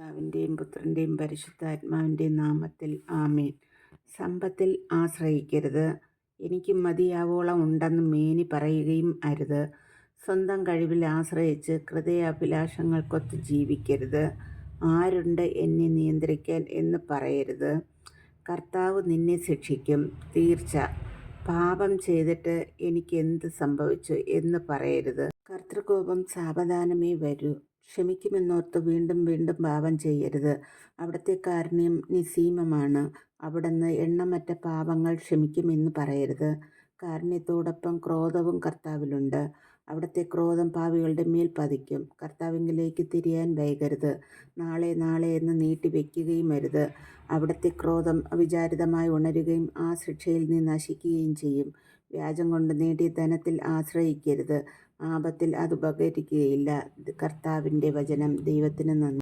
പിതാവിന്റെയും പുത്രന്റെയും പരിശുദ്ധാത്മാവിന്റെയും നാമത്തിൽ ആമേൻ. സമ്പത്തിൽ ആശ്രയിക്കരുത്. എനിക്ക് മതിയാവോളം ഉണ്ടെന്ന് മേനി പറയുകയും അരുത്. സ്വന്തം കഴിവിൽ ആശ്രയിച്ച് ഹൃദയാഭിലാഷങ്ങൾക്കൊത്ത് ജീവിക്കരുത്. ആരുണ്ട് എന്നെ നിയന്ത്രിക്കാൻ എന്ന് പറയരുത്. കർത്താവ് നിന്നെ ശിക്ഷിക്കും. തീർച്ച. പാപം ചെയ്തിട്ട് എനിക്ക് എന്ത് സംഭവിച്ചു എന്ന് പറയരുത്. കർത്തൃകോപം സാവധാനമേ വരൂ. ക്ഷമിക്കുമെന്നോർത്ത് വീണ്ടും വീണ്ടും പാപം ചെയ്യരുത്. അവിടുത്തെ കാരുണ്യം നിസീമമാണ്. അവിടുന്ന് എണ്ണമറ്റ പാപങ്ങൾ ക്ഷമിക്കുമെന്ന് പറയരുത്. കാരുണ്യത്തോടൊപ്പം ക്രോധവും കർത്താവിലുണ്ട്. അവിടുത്തെ ക്രോധം പാവികളുടെ മേൽ പതിക്കും. കർത്താവിങ്കിലേക്ക് തിരിയാൻ വൈകരുത്. നാളെ നാളെ എന്ന് നീട്ടിവെക്കുകയും അരുത്. അവിടുത്തെ ക്രോധം അവിചാരിതമായി ഉണരുകയും ആ ശിക്ഷയിൽ നിന്ന് നശിക്കുകയും ചെയ്യും. വ്യാജം കൊണ്ട് നേടിയ ധനത്തിൽ ആശ്രയിക്കരുത്. ആപത്തിൽ അത് ഉപകരിക്കുകയില്ല. കർത്താവിന്റെ വചനം ദൈവത്തിന് നന്ദി.